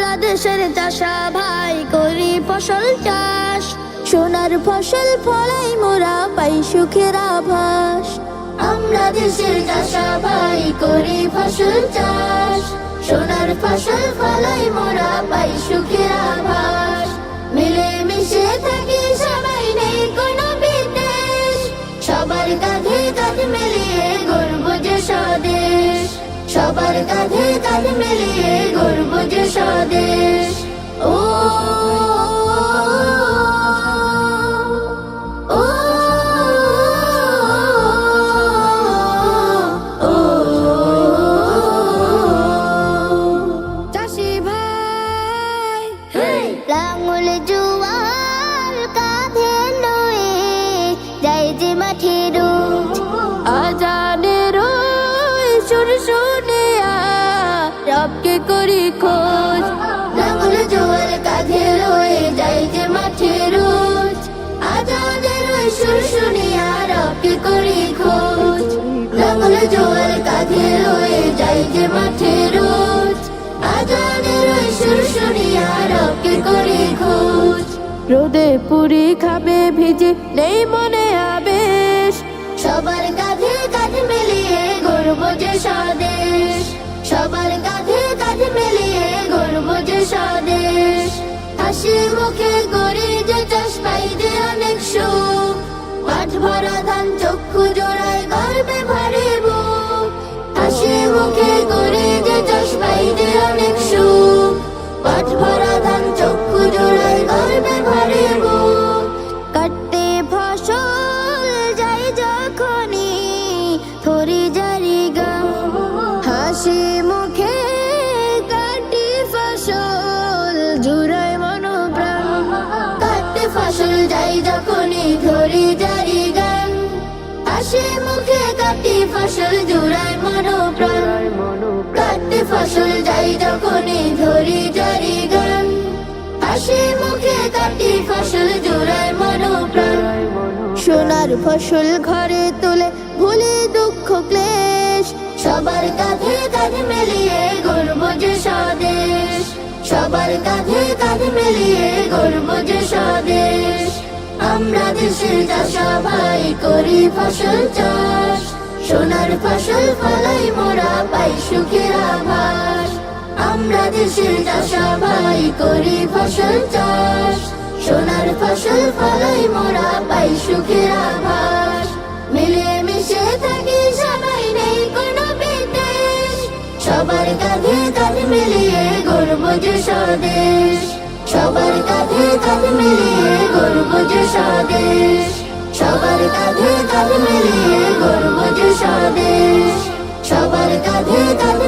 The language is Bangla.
আমরা দেশের চাষা ভাই করি ফসল চাষ। সোনার ফসল ফলাই মোরা পাই সুখের আভাস। আমরা দেশের চাষা ভাই করি ফসল চাষ। সোনার ফসল ফলাই মোরা পাই সুখের আভাস। মিলে মিশে থাকি সবাই নেই কোনো বিদ্বেষ। সবার কাঁধে কাঁধ মিলিয়ে গর্ব যে স্বদেশ। সবার কাঁধে কাঁধ মিলিয়ে স্বদেশ ও লাঙল জুয়াল কাঁধে লয়ে যাই যে মাঠে রোজ আজানের সুর শুনিয়া রবকে করি খোঁজ। লাঙল জুয়াল কাঁধে লয়ে যাই যে মাঠে রোজ। আজানের ওই সুর শুনিয়া রবকে করি খোঁজ। লাঙল জোয়াল কাঁধে লয়ে যাই যে মাঠে রোজ। আজানের ওই সুর শুনিয়া রবকে করি খোঁজ। রোদে পুরি খাবে ভিজে নেই মনে আবেশ। সবার কাঁধে কাঁধ মিলিয়ে গর্ব যে স্বদেশ। সবার কাঁধে কাঁধ মিলিয়ে গর্ব যে স্বদেশ। হাসি মুখে করি যে চাষ পাই যে অনেক সুখ। পাঠ ভরা ধান চক্ষু জোড়ায় গর্বে ভরে বুক হাসি মুখে মুখে কাটি ফসল জুড়াই মনোপ্রাণ। কাটতে ফসল যাই যখনই ধরি জারি গান। হাসি মুখে কাটি ফসল জুড়াই কাটতে ফসল যাই জারি গান। মুখে কাটি ফসল সোনার ফসল ঘরে তুলে, ভুলে দুঃখ ক্লেশ। সবার কাঁধে কাঁধ মিলিয়ে গর্ব যে স্বদেশ। সবার কাঁধে কাঁধ মিলিয়ে গর্ব যে স্বদেশ। আমরা দেশের চাষা ভাই করি ফসল চাষ। সোনার ফসল ফলাই মোরা পাই সুখের আভাস। আমরা দেশের চাষা ভাই করি ফসল চাষ। সোনার ফসল ফলাই মোরা পাই সুখের আভাস। স্বদেশ সবার কাঁধে কাঁধ মিলিয়ে গর্ব স্বদেশ সবার কাঁধে কাঁধ স্বদেশ সবার কাঁধে কাঁধ